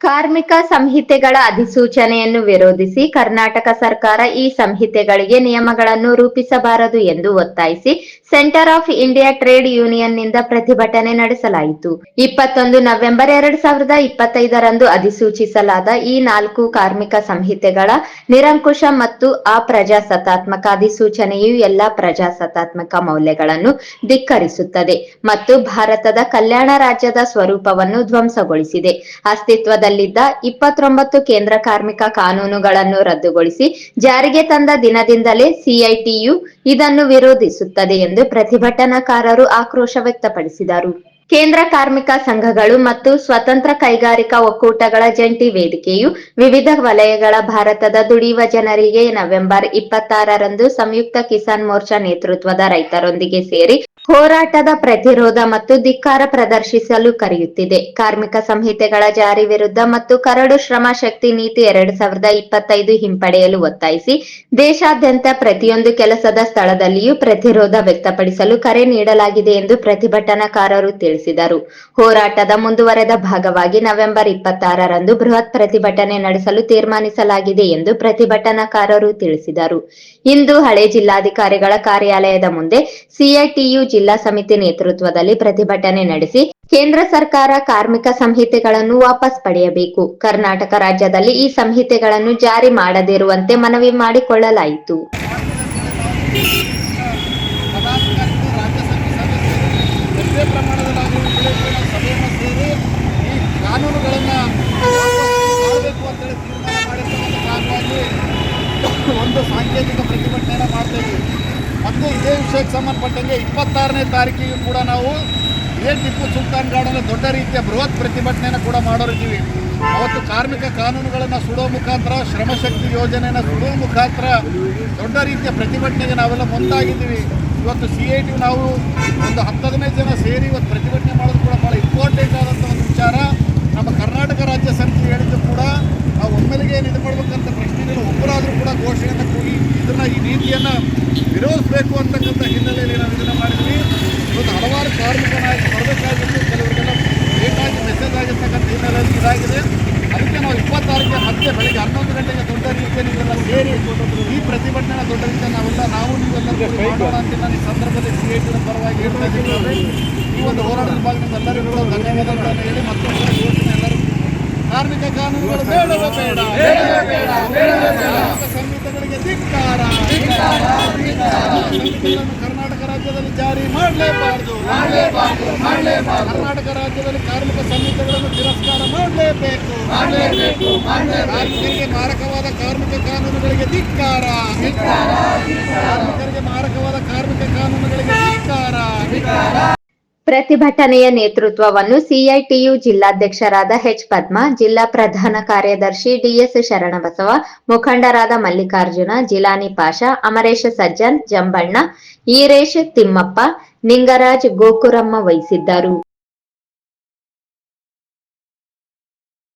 ಕಾರ್ಮಿಕ ಸಂಹಿತೆಗಳ ಅಧಿಸೂಚನೆಯನ್ನು ವಿರೋಧಿಸಿ ಕರ್ನಾಟಕ ಸರ್ಕಾರ ಈ ಸಂಹಿತೆಗಳಿಗೆ ನಿಯಮಗಳನ್ನು ರೂಪಿಸಬಾರದು ಎಂದು ಒತ್ತಾಯಿಸಿ ಸೆಂಟರ್ ಆಫ್ ಇಂಡಿಯಾ ಟ್ರೇಡ್ ಯೂನಿಯನ್ನಿಂದ ಪ್ರತಿಭಟನೆ ನಡೆಸಲಾಯಿತು. ಇಪ್ಪತ್ತೊಂದು ನವೆಂಬರ್ ಎರಡ್ ಸಾವಿರದ ಇಪ್ಪತ್ತೈದರಂದು ಅಧಿಸೂಚಿಸಲಾದ ಈ ನಾಲ್ಕು ಕಾರ್ಮಿಕ ಸಂಹಿತೆಗಳ ನಿರಂಕುಶ ಮತ್ತು ಅಪ್ರಜಾಸತ್ತಾತ್ಮಕ ಅಧಿಸೂಚನೆಯು ಎಲ್ಲಾ ಪ್ರಜಾಸತ್ತಾತ್ಮಕ ಮೌಲ್ಯಗಳನ್ನು ಧಿಕ್ಕರಿಸುತ್ತದೆ ಮತ್ತು ಭಾರತದ ಕಲ್ಯಾಣ ರಾಜ್ಯದ ಸ್ವರೂಪವನ್ನು ಧ್ವಂಸಗೊಳಿಸಿದೆ. ಅಸ್ತಿತ್ವದಲ್ಲಿದ್ದ ಇಪ್ಪತ್ತೊಂಬತ್ತು ಕೇಂದ್ರ ಕಾರ್ಮಿಕ ಕಾನೂನುಗಳನ್ನು ರದ್ದುಗೊಳಿಸಿ ಜಾರಿಗೆ ತಂದ ದಿನದಿಂದಲೇ ಸಿಐಟಿಯು ಇದನ್ನು ವಿರೋಧಿಸುತ್ತದೆ ಎಂದು ಪ್ರತಿಭಟನಾಕಾರರು ಆಕ್ರೋಶ ವ್ಯಕ್ತಪಡಿಸಿದರು. ಕೇಂದ್ರ ಕಾರ್ಮಿಕ ಸಂಘಗಳು ಮತ್ತು ಸ್ವತಂತ್ರ ಕೈಗಾರಿಕಾ ಒಕ್ಕೂಟಗಳ ಜಂಟಿ ವೇದಿಕೆಯು ವಿವಿಧ ವಲಯಗಳ ಭಾರತದ ದುಡಿಯುವ ಜನರಿಗೆ ನವೆಂಬರ್ ಇಪ್ಪತ್ತಾರರಂದು ಸಂಯುಕ್ತ ಕಿಸಾನ್ ಮೋರ್ಚಾ ನೇತೃತ್ವದ ರೈತರೊಂದಿಗೆ ಸೇರಿ ಹೋರಾಟದ ಪ್ರತಿರೋಧ ಮತ್ತು ಧಿಕ್ಕಾರ ಪ್ರದರ್ಶಿಸಲು ಕರೆಯುತ್ತಿದೆ. ಕಾರ್ಮಿಕ ಸಂಹಿತೆಗಳ ಜಾರಿ ವಿರುದ್ಧ ಮತ್ತು ಕರಡು ಶ್ರಮ ಶಕ್ತಿ ನೀತಿ ಎರಡ್ ಸಾವಿರದ ಇಪ್ಪತ್ತೈದು ಹಿಂಪಡೆಯಲು ಒತ್ತಾಯಿಸಿ, ದೇಶಾದ್ಯಂತ ಪ್ರತಿಯೊಂದು ಕೆಲಸದ ಸ್ಥಳದಲ್ಲಿಯೂ ಪ್ರತಿರೋಧ ವ್ಯಕ್ತಪಡಿಸಲು ಕರೆ ನೀಡಲಾಗಿದೆ ಎಂದು ಪ್ರತಿಭಟನಾಕಾರರು ತಿಳಿಸಿದರು. ಹೋರಾಟದ ಮುಂದುವರೆದ ಭಾಗವಾಗಿ ನವೆಂಬರ್ ಇಪ್ಪತ್ತಾರರಂದು ಬೃಹತ್ ಪ್ರತಿಭಟನೆ ನಡೆಸಲು ತೀರ್ಮಾನಿಸಲಾಗಿದೆ ಎಂದು ಪ್ರತಿಭಟನಾಕಾರರು ತಿಳಿಸಿದರು. ಇಂದು ಹಳೆ ಜಿಲ್ಲಾಧಿಕಾರಿಗಳ ಕಾರ್ಯಾಲಯದ ಮುಂದೆ ಸಿಐಟಿಯು ಜಿಲ್ಲಾ ಸಮಿತಿ ನೇತೃತ್ವದಲ್ಲಿ ಪ್ರತಿಭಟನೆ ನಡೆಸಿ ಕೇಂದ್ರ ಸರ್ಕಾರ ಕಾರ್ಮಿಕ ಸಂಹಿತೆಗಳನ್ನು ವಾಪಸ್ ಪಡೆಯಬೇಕು. ಕರ್ನಾಟಕ ರಾಜ್ಯದಲ್ಲಿ ಈ ಸಂಹಿತೆಗಳನ್ನು ಜಾರಿ ಮಾಡದಿರುವಂತೆ ಮನವಿ ಮಾಡಿಕೊಳ್ಳಲಾಯಿತು. ಒಂದು ಸಾಂಕೇತಿಕ ಪ್ರತಿಭಟನೆ ಮಾಡ್ತಾ ಇದ್ದೀವಿ ಮತ್ತು ಇದೇ ವಿಷಯಕ್ಕೆ ಸಂಬಂಧಪಟ್ಟಂಗೆ ಇಪ್ಪತ್ತಾರನೇ ತಾರೀಕಿಗೆ ಕೂಡ ನಾವು ಇದೇ ಟಿಪ್ಪು ಸುಲ್ತಾನ್ ಗಾರ್ಡನ್ ದೊಡ್ಡ ರೀತಿಯ ಬೃಹತ್ ಪ್ರತಿಭಟನೆಯನ್ನು ಕೂಡ ಮಾಡೋರಿದ್ದೀವಿ. ಅವತ್ತು ಕಾರ್ಮಿಕ ಕಾನೂನುಗಳನ್ನು ಸುಡೋ ಮುಖಾಂತರ ಶ್ರಮಶಕ್ತಿ ಯೋಜನೆಯನ್ನು ಸುಡೋ ಮುಖಾಂತರ ದೊಡ್ಡ ರೀತಿಯ ಪ್ರತಿಭಟನೆಗೆ ನಾವೆಲ್ಲ ಮುಂದಾಗಿದ್ದೀವಿ. ಇವತ್ತು ಸಿ ಐ ಟಿ ನಾವು ಒಂದು ಹತ್ತು ಹದಿನೈದು ಜನ ಸೇರಿ ಇವತ್ತು ಪ್ರತಿಭಟನೆ ಮಾಡೋದು ಕೂಡ ಭಾಳ ಇಂಪಾರ್ಟೆಂಟ್ ಆದಂಥ ಒಂದು ವಿಚಾರ. ನಮ್ಮ ಕರ್ನಾಟಕ ರಾಜ್ಯ ಸಮಿತಿ ಹೇಳಿದ್ದು ಕೂಡ ನಾವು ಒಮ್ಮೆಲೆಗೆ ಏನು ಇದು ಮಾಡಬೇಕಂತ ಒಬ್ಬರಾದರೂ ಕೂಡ ಘೋಷಣೆಯನ್ನು ಕೂಗಿ ಇದನ್ನು ಈ ನೀತಿಯನ್ನ ವಿರೋಧಿಸಬೇಕು ಅಂತಕ್ಕಂಥ ಹಿನ್ನೆಲೆಯಲ್ಲಿ ನಾವು ಇದನ್ನ ಮಾಡಿದ್ವಿ. ಇವತ್ತು ಹಲವಾರು ಕಾರ್ಮಿಕ ನಾಯಕರು ಬರಬೇಕಾಗಿತ್ತು. ಕೆಲವರಿಗೆಲ್ಲ ಬೇಕಾಗಿ ಮೆಸೇಜ್ ಆಗಿರ್ತಕ್ಕಂಥ ಹಿನ್ನೆಲೆಯಲ್ಲಿ ಇದಾಗಿದೆ. ಅದಕ್ಕೆ ನಾವು ಇಪ್ಪತ್ತಾರಕ್ಕೆ ಮತ್ತೆ ಬೆಳಗ್ಗೆ ಹನ್ನೊಂದು ಗಂಟೆಗೆ ದೊಡ್ಡ ರೀತಿಯಲ್ಲಿ ನೀವೆಲ್ಲ ಸೇರಿ ಈ ಪ್ರತಿಭಟನೆ ದೊಡ್ಡ ರೀತಿಯ ನಾವೆಲ್ಲ ನಾವು ನೀವೆಲ್ಲರೂ ಮಾಡೋಣ ಅಂತ ನಾನು ಈ ಸಂದರ್ಭದಲ್ಲಿ ಸಿ ಐ ಪರವಾಗಿ ಹೇಳ್ತಾ ಇದ್ದೀವಿ. ಈ ಒಂದು ಹೋರಾಟದ ಭಾಗ ನಿಮ್ಮೆಲ್ಲರಿಗೂ ಧನ್ಯವಾದಗಳನ್ನು ಹೇಳಿ ಮತ್ತೊಂದು ಯೋಜನೆ ಎಲ್ಲರೂ ಕಾರ್ಮಿಕ ಕಾನೂನುಗಳು ಬೇಡವ ಬೇಡ. ಸಂಹಿತೆಗಳಿಗೆ ಧಿಕ್ಕಾರ. ಸಂಹಿತೆಗಳನ್ನು ಕರ್ನಾಟಕ ರಾಜ್ಯದಲ್ಲಿ ಜಾರಿ ಮಾಡಲೇಬಾರದು. ಕರ್ನಾಟಕ ರಾಜ್ಯದಲ್ಲಿ ಕಾರ್ಮಿಕ ಸಂಹಿತೆಗಳನ್ನು ತಿರಸ್ಕಾರ ಮಾಡಲೇಬೇಕು. ಕಾರ್ಮಿಕರಿಗೆ ಮಾರಕವಾದ ಕಾರ್ಮಿಕ ಕಾನೂನುಗಳಿಗೆ ಧಿಕ್ಕಾರ. ಕಾರ್ಮಿಕರಿಗೆ ಮಾರಕವಾದ ಕಾರ್ಮಿಕ ಕಾನೂನುಗಳಿಗೆ ಧಿಕ್ಕಾರ. ಪ್ರತಿಭಟನೆಯ ನೇತೃತ್ವವನ್ನು ಸಿಐಟಿಯು ಜಿಲ್ಲಾಧ್ಯಕ್ಷರಾದ ಎಚ್ ಪದ್ಮ, ಜಿಲ್ಲಾ ಪ್ರಧಾನ ಕಾರ್ಯದರ್ಶಿ ಡಿಎಸ್ ಶರಣಬಸವ, ಮುಖಂಡರಾದ ಮಲ್ಲಿಕಾರ್ಜುನ, ಜಿಲಾನಿ ಪಾಷಾ, ಅಮರೇಶ ಸಜ್ಜನ್, ಜಂಬಣ್ಣ, ಈರೇಶ್ ತಿಮ್ಮಪ್ಪ, ನಿಂಗರಾಜ್ ಗೋಕುರಮ್ಮ ವಹಿಸಿದ್ದರು.